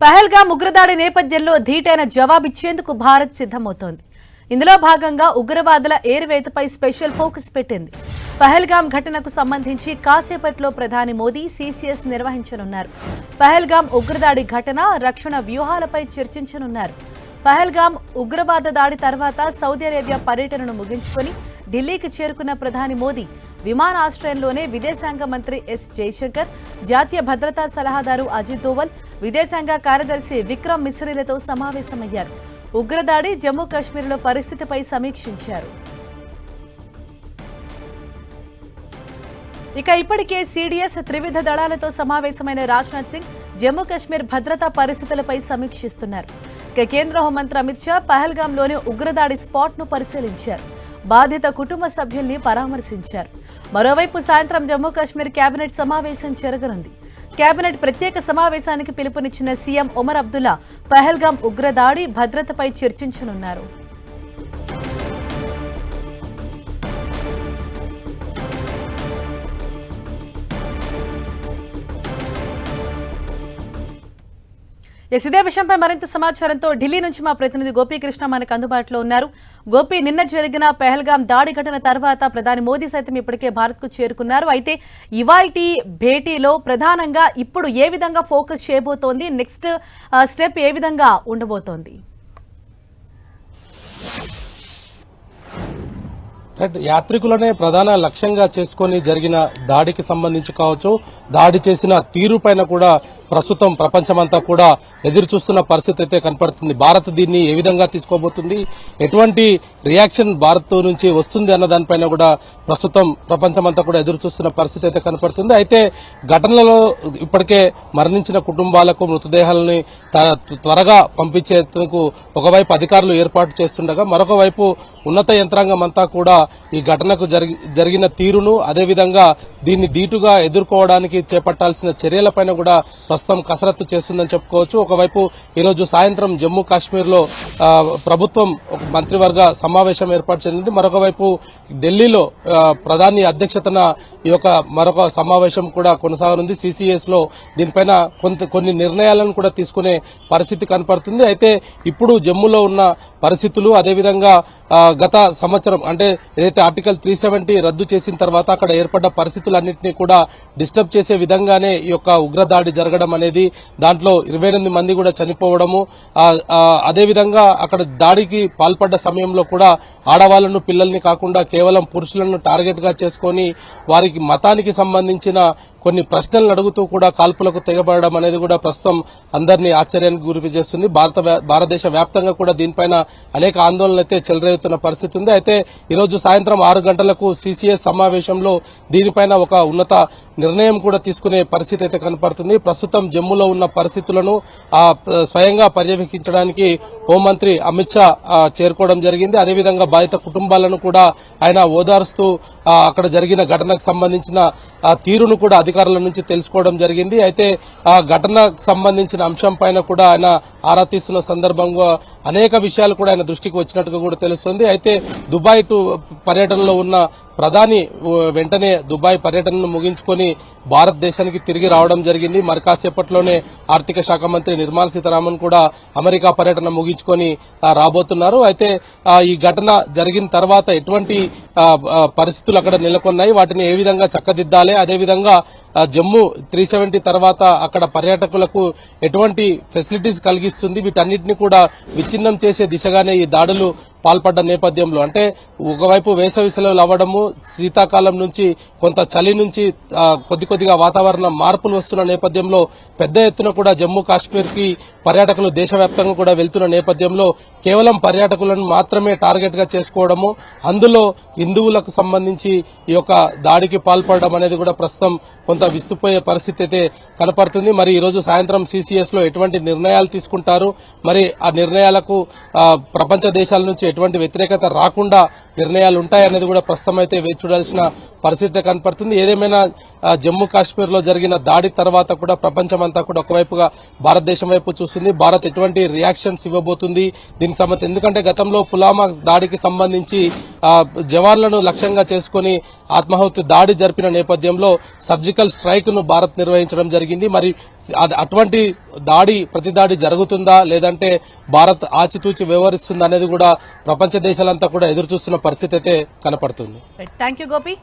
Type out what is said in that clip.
పహల్గా ఉగ్రదాడి నేపథ్యంలో ధీటైన జవాబిచ్చేందుకు భారత్ సిద్ధమవుతోంది. ఇందులో భాగంగా ఉగ్రవాదుల ఏరువేతపై స్పెషల్ ఫోకస్ పెట్టింది. పహల్గాం ఘటనకు సంబంధించి కాసేపట్లో ప్రధాని మోదీ సీసీఎస్ నిర్వహించనున్నారు. పహల్గాం ఉగ్రదాడి ఘటన రక్షణ వ్యూహాలపై చర్చించనున్నారు. పహల్గాం ఉగ్రవాద దాడి తర్వాత సౌదీ అరేబియా పర్యటనను ముగించుకొని ఢిల్లీకి చేరుకున్న ప్రధాని మోదీ విమానాశ్రయంలోనే విదేశాంగ మంత్రి ఎస్ జైశంకర్ జాతీయ భద్రతా సలహాదారు అజిత్ దోవల్ విదేశాంగ కార్యదర్శి విక్రమ్ మిశ్రీలతో సమావేశమయ్యారు. ఉగ్రదాడి జమ్మూ కాశ్మీర్లో పరిస్థితిపై సమీక్షించారు. ఇక ఇప్పటికే సీడీఎస్ త్రివిధ దళాలతో సమావేశమైన రాజ్నాథ్ సింగ్ జమ్మూ కాశ్మీర్ భద్రతా పరిస్థితులపై సమీక్షిస్తున్నారు. ఇక కేంద్ర హోంమంత్రి అమిత్ షా పహల్గాంలోని ఉగ్రదాడి స్పాట్ను పరిశీలించారు. బాధిత కుటుంబ సభ్యుల్ని పరామర్శించారు. మరోవైపు సాయంత్రం జమ్మూ కాశ్మీర్ కేబినెట్ సమావేశం జరగనుంది. కేబినెట్ ప్రత్యేక సమావేశానికి పిలుపునిచ్చిన సీఎం ఒమర్ అబ్దుల్లా పహల్గాం ఉగ్రదాడి భద్రతపై చర్చించనున్నారు. ఎస్ ఇదే విషయంపై మరింత సమాచారంతో ఢిల్లీ నుంచి మా ప్రతినిధి గోపీకృష్ణ మనకు అందుబాటులో ఉన్నారు. గోపి నిన్న జరిగిన పెహల్గాం దాడి ఘటన తర్వాత ప్రధాని మోదీ సైతం ఇప్పటికే భారత్కు చేరుకున్నారు. అయితే ఇవాల్టి భేటీలో ప్రధానంగా ఇప్పుడు ఏ విధంగా ఫోకస్ చేయబోతోంది? నెక్స్ట్ స్టెప్ ఏ విధంగా ఉండబోతోంది? యాత్రికులనే ప్రధాన లక్ష్యంగా చేసుకొని జరిగిన దాడికి సంబంధించి కావచ్చు దాడి చేసిన తీరు పైన కూడా ప్రస్తుతం ప్రపంచమంతా కూడా ఎదురు చూస్తున్న పరిస్థితి అయితే కనపడుతుంది. భారత్ దీన్ని ఏ విధంగా తీసుకోబోతుంది? ఎటువంటి రియాక్షన్ భారత్ నుంచి వస్తుంది అన్న దానిపైన కూడా ప్రస్తుతం ప్రపంచమంతా కూడా ఎదురు చూస్తున్న పరిస్థితి అయితే కనపడుతుంది. అయితే ఘటనలో ఇప్పటికే మరణించిన కుటుంబాలకు మృతదేహాలని త- త్వరగా పంపించేందుకు ఒకవైపు అధికారులు ఏర్పాటు చేస్తుండగా మరొక వైపు ఉన్నత యంత్రాంగం అంతా కూడా ఈ ఘటనకు జరిగి- జరిగిన తీరును అదేవిధంగా దీన్ని దీటుగా ఎదుర్కోవడానికి చేపట్టాల్సిన చర్యలపైన కూడా ప్రస్తుతం కసరత్తు చేస్తుందని చెప్పుకోవచ్చు. ఒకవైపు ఈరోజు సాయంత్రం జమ్మూ కాశ్మీర్లో ప్రభుత్వం మంత్రివర్గ సమావేశం ఏర్పాటు చేసింది. మరొక వైపు ఢిల్లీలో ప్రధాని అధ్యక్షతన ఈ యొక్క మరొక సమావేశం కూడా కొనసాగనుంది. సిసిఎస్లో దీనిపైన కొంత కొన్ని నిర్ణయాలను కూడా తీసుకునే పరిస్థితి కనపడుతుంది. అయితే ఇప్పుడు జమ్మూలో ఉన్న పరిస్థితులు అదేవిధంగా గత సంవత్సరం అంటే ఏదైతే ఆర్టికల్ త్రీ సెవెంటీ రద్దు చేసిన తర్వాత అక్కడ ఏర్పడ్డ పరిస్థితులన్నింటినీ కూడా డిస్టర్బ్ చేసే విధంగానే ఈ యొక్క ఉగ్రదాడి జరగడం అనేది దాంట్లో ఇరవై ఎనిమిది మంది కూడా చనిపోవడము అదేవిధంగా అక్కడ దాడికి పాల్పడ్డ సమయంలో కూడా ఆడవాళ్ళను పిల్లల్ని కాకుండా కేవలం పురుషులను టార్గెట్గా చేసుకొని వారికి మతానికి సంబంధించిన కొన్ని ప్రశ్నలను అడుగుతూ కూడా కాల్పులకు తెగబడడం అనేది కూడా ప్రస్తుతం అందరినీ ఆశ్చర్యానికి గురి చేస్తుంది. భారత భారతదేశ వ్యాప్తంగా కూడా దీనిపైన అనేక ఆందోళనలు అయితే చెలరేగుతున్న పరిస్థితి ఉంది. అయితే ఈరోజు సాయంత్రం ఆరు గంటలకు సిసిఎస్ సమావేశంలో దీనిపైన ఒక ఉన్నత నిర్ణయం కూడా తీసుకునే పరిస్థితి అయితే కనపడుతుంది. ప్రస్తుతం జమ్మూలో ఉన్న పరిస్థితులను ఆ, స్వయంగా పర్యవేక్షించడానికి హోంమంత్రి అమిత్ షా చేరుకోవడం జరిగింది. అదేవిధంగా బాధిత కుటుంబాలను కూడా ఆయన ఓదారుస్తూ అక్కడ జరిగిన ఘటనకు సంబంధించిన ఆ, తీరును కూడా అధికారుల నుంచి తెలుసుకోవడం జరిగింది. అయితే ఆ ఘటనకు సంబంధించిన అంశం పైన కూడా ఆయన ఆరా తీస్తున్న సందర్భంగా అనేక విషయాలు కూడా ఆయన దృష్టికి వచ్చినట్టుగా కూడా తెలుస్తుంది. అయితే దుబాయ్ టు పర్యటనలో ఉన్న ప్రధాని వెంటనే దుబాయ్ పర్యటనను ముగించుకొని భారతదేశానికి తిరిగి రావడం జరిగింది. మరి కాసేపట్లోనే ఆర్థిక శాఖ మంత్రి నిర్మలా సీతారామన్ కూడా అమెరికా పర్యటన ముగించుకొని రాబోతున్నారు. అయితే ఈ ఘటన జరిగిన తర్వాత ఎటువంటి పరిస్థితులు అక్కడ నెలకొన్నాయి? వాటిని ఏ విధంగా చక్కదిద్దాలి? అదేవిధంగా జమ్మూ త్రీ సెవెంటీ తర్వాత అక్కడ పర్యాటకులకు ఎటువంటి ఫెసిలిటీస్ కలిగిస్తుంది? వీటన్నిటిని కూడా విచ్ఛిన్నం చేసే దిశగానే ఈ దాడులు పాల్పడ్డ నేపథ్యంలో అంటే ఒకవైపు వేసవి సెలవులు అవ్వడము శీతాకాలం నుంచి కొంత చలి నుంచి కొద్ది కొద్దిగా వాతావరణ మార్పులు వస్తున్న నేపథ్యంలో పెద్ద ఎత్తున కూడా జమ్మూ కాశ్మీర్కి పర్యాటకులు దేశవ్యాప్తంగా కూడా వెళ్తున్న నేపథ్యంలో కేవలం పర్యాటకులను మాత్రమే టార్గెట్గా చేసుకోవడము అందులో హిందువులకు సంబంధించి ఈ యొక్క దాడికి పాల్పడడం అనేది కూడా ప్రస్తుతం కొంత విస్తుపోయే పరిస్థితి అయితే కనపడుతుంది. మరి ఈ రోజు సాయంత్రం సిసిఎస్లో ఎటువంటి నిర్ణయాలు తీసుకుంటారు? మరి ఆ నిర్ణయాలకు ప్రపంచ దేశాల నుంచి ఎటువంటి వ్యతిరేకత రాకుండా నిర్ణయాలు ఉంటాయనేది కూడా ప్రస్తుతం అయితే వేచి చూడాల్సిన పరిస్థితి కనపడుతుంది. ఏదేమైనా జమ్మూ కాశ్మీర్లో జరిగిన దాడి తర్వాత కూడా ప్రపంచం అంతా కూడా ఒకవైపుగా భారతదేశం వైపు చూస్తుంది. భారత్ ఎటువంటి రియాక్షన్స్ ఇవ్వబోతుంది దీనికి సంబంధించి. ఎందుకంటే గతంలో పులామా దాడికి సంబంధించి జవాన్లను లక్ష్యంగా చేసుకుని ఆత్మాహుతి దాడి జరిపిన నేపథ్యంలో సర్జికల్ స్ట్రైక్ను భారత్ నిర్వహించడం జరిగింది. మరి అటువంటి దాడి ప్రతి దాడి జరుగుతుందా? లేదంటే భారత్ ఆచితూచి వ్యవహరిస్తుందా అనేది కూడా ప్రపంచ దేశాలంతా కూడా ఎదురు చూస్తున్న పరిస్థితి అయితే కనపడుతుంది. Thank you Gopi